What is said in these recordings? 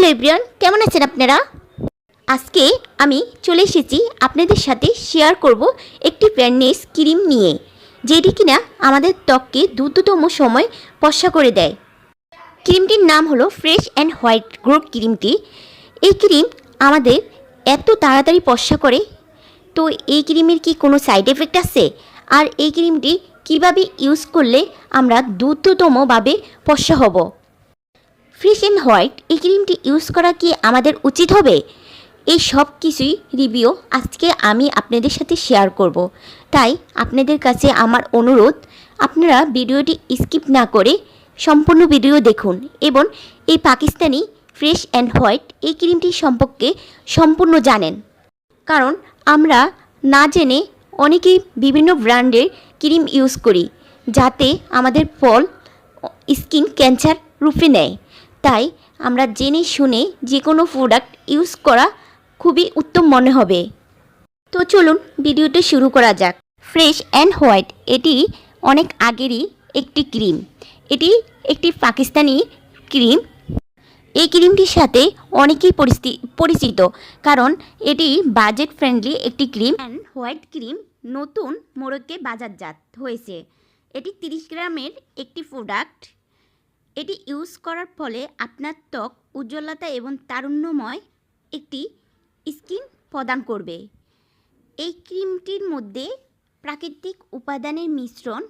Hello everyone কেমন আছেন আপনারা? আজকে আমি চলে এসেছি আপনাদের সাথে শেয়ার করব একটি ফেয়ারনেস ক্রিম নিয়ে, যেটি কিনা আমাদের ত্বককে দ্রুততম সময় পশা করে দেয়। ক্রিমটির নাম হলো ফ্রেশ অ্যান্ড হোয়াইট গ্রো ক্রিমটি। এই ক্রিম আমাদের এত তাড়াতাড়ি পশা করে, তো এই ক্রিমের কি কোনো সাইড এফেক্ট আছে? আর এই ক্রিমটি কীভাবে ইউজ করলে আমরা দ্রুততমভাবে পশা হব? ফ্রেশ অ্যান্ড হোয়াইট এই ক্রিমটি ইউজ করা কি আমাদের উচিত হবে? এই সব কিছুই রিভিউ আজকে আমি আপনাদের সাথে শেয়ার করব। তাই আপনাদের কাছে আমার অনুরোধ, আপনারা ভিডিওটি স্কিপ না করে সম্পূর্ণ ভিডিও দেখুন এবং এই পাকিস্তানি ফ্রেশ অ্যান্ড হোয়াইট এই ক্রিমটি সম্পর্কে সম্পূর্ণ জানেন। কারণ আমরা না জেনে অনেকেই বিভিন্ন ব্র্যান্ডের ক্রিম ইউজ করি, যাতে আমাদের ফল, স্কিন ক্যান্সার রূপে নেয়। তাই আমরা জেনে শুনে যে কোনো প্রোডাক্ট ইউজ করা খুবই উত্তম মনে হবে। তো চলুন ভিডিওটা শুরু করা যাক। ফ্রেশ অ্যান্ড হোয়াইট এটি অনেক আগেরই একটি ক্রিম এটি একটি পাকিস্তানি ক্রিম এই ক্রিমটির সাথে অনেকেই পরিচিত, কারণ এটি বাজেট ফ্রেন্ডলি একটি ক্রিম অ্যান্ড হোয়াইট ক্রিম নতুন মোড়কে বাজারজাত হয়েছে। এটি তিরিশ গ্রামের একটি প্রোডাক্ট এটি ইউজ করার ফলে আপনার ত্বক উজ্জ্বলতা এবং তারুণ্যময় একটি স্কিন প্রদান করবে। এই ক্রিমটির মধ্যে প্রাকৃতিক উপাদানের মিশ্রণ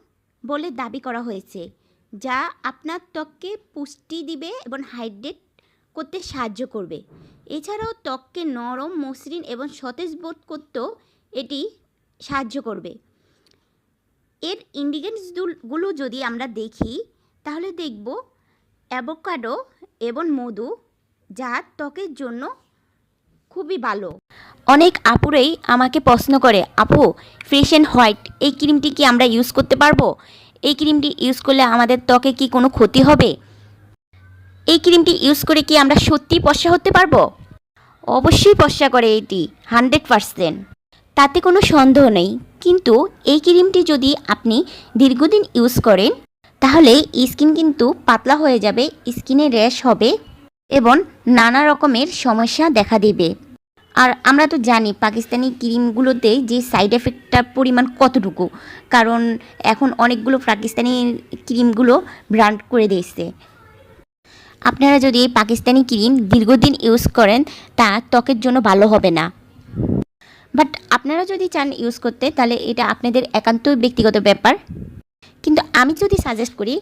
বলে দাবি করা হয়েছে, যা আপনার ত্বককে পুষ্টি দিবে এবং হাইড্রেট করতে সাহায্য করবে। এছাড়াও ত্বককে নরম, মসৃণ এবং সতেজ বোধ করতেও এটি সাহায্য করবে। এর ইন্ডিগ্রেন্টসগুলো যদি আমরা দেখি, তাহলে দেখব অ্যাভোকাডো এবং মধু, যা ত্বকের জন্য খুবই ভালো। অনেক আপুরেই আমাকে প্রশ্ন করে, আপু, ফ্রেশ অ্যান্ড হোয়াইট এই ক্রিমটি কি আমরা ইউজ করতে পারব? এই ক্রিমটি ইউজ করলে আমাদের ত্বকে কি কোনো ক্ষতি হবে? এই ক্রিমটি ইউজ করে কি আমরা সত্যিই পশা হতে পারব? অবশ্যই পশা করে এটি, হান্ড্রেড পারসেন্ট। তাতে কোনো সন্দেহ নেই। কিন্তু এই ক্রিমটি যদি আপনি দীর্ঘদিন ইউজ করেন তাহলে স্কিন কিন্তু পাতলা হয়ে যাবে, স্কিনে র্যাশ হবে এবং নানা রকমের সমস্যা দেখা দেবে। আর আমরা তো জানি পাকিস্তানি ক্রিমগুলোতে যে সাইড এফেক্টটার পরিমাণ কতটুকু, কারণ এখন অনেকগুলো পাকিস্তানি ক্রিমগুলো ব্র্যান্ড করে দিয়েছে। আপনারা যদি এই পাকিস্তানি ক্রিম দীর্ঘদিন ইউজ করেন, তা ত্বকের জন্য ভালো হবে না। বাট আপনারা যদি চান ইউজ করতে, তাহলে এটা আপনাদের একান্তই ব্যক্তিগত ব্যাপার। কিন্তু আমি যদি সাজেস্ট করি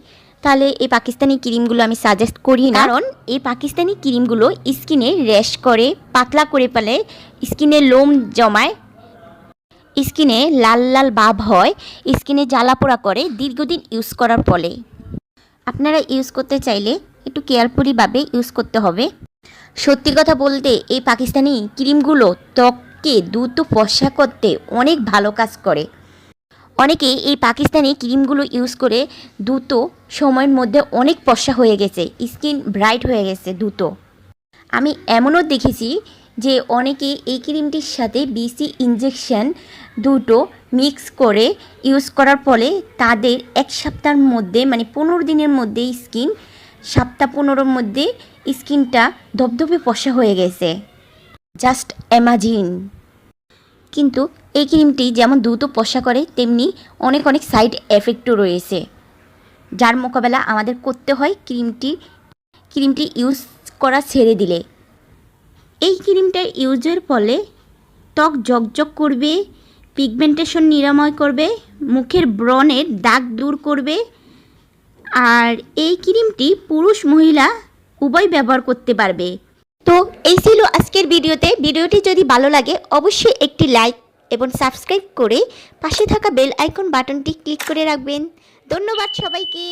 তাহলে এই পাকিস্তানি ক্রিমগুলো আমি সাজেস্ট করি না। কারণ এই পাকিস্তানি ক্রিমগুলো স্কিনে র্যাশ করে পাতলা করে ফেলে স্কিনে লোম জমায় স্কিনে লাল লাল ভাব হয় স্কিনে জ্বালা পোড়া করে দীর্ঘদিন ইউজ করার ফলে। আপনারা ইউজ করতে চাইলে একটু কেয়ারফুলিভাবে ইউজ করতে হবে। সত্যি কথা বলতে এই পাকিস্তানি ক্রিমগুলো ত্বককে দ্রুত ফর্সা করতে অনেক ভালো কাজ করে। অনেকে এই পাকিস্তানি ক্রিমগুলো ইউজ করে দ্রুত সময়ের মধ্যে অনেক ফর্সা হয়ে গেছে, স্কিন ব্রাইট হয়ে গেছে দ্রুত আমি এমনও দেখেছি যে অনেকে এই ক্রিমটির সাথে বিসি ইঞ্জেকশন দুটো মিক্স করে ইউজ করার ফলে তাদের এক সপ্তাহের মধ্যে মানে পনেরো দিনের মধ্যে স্কিন, সপ্তাহ পনেরোর মধ্যে স্কিনটা ধবধবে ফসা হয়ে গেছে। জাস্ট অ্যামাজিন কিন্তু এই ক্রিমটি যেমন দ্রুত পশা করে, তেমনি অনেক অনেক সাইড এফেক্টও রয়েছে। যার মোকাবেলা আমাদের করতে হয় ক্রিমটি ক্রিমটি ইউজ করা ছেড়ে দিলে। এই ক্রিমটা ইউজের ফলে ত্বক জকজক করবে, পিগমেন্টেশন নিরাময় করবে, মুখের ব্রণের দাগ দূর করবে। আর এই ক্রিমটি পুরুষ মহিলা উভয় ব্যবহার করতে পারবে। তো এই ছিল আজকের ভিডিওতে। ভিডিওটি যদি ভালো লাগে, অবশ্যই একটি লাইক এবং সাবস্ক্রাইব করে পাশে থাকা বেল আইকন বাটনটি ক্লিক করে রাখবেন। ধন্যবাদ সবাইকে।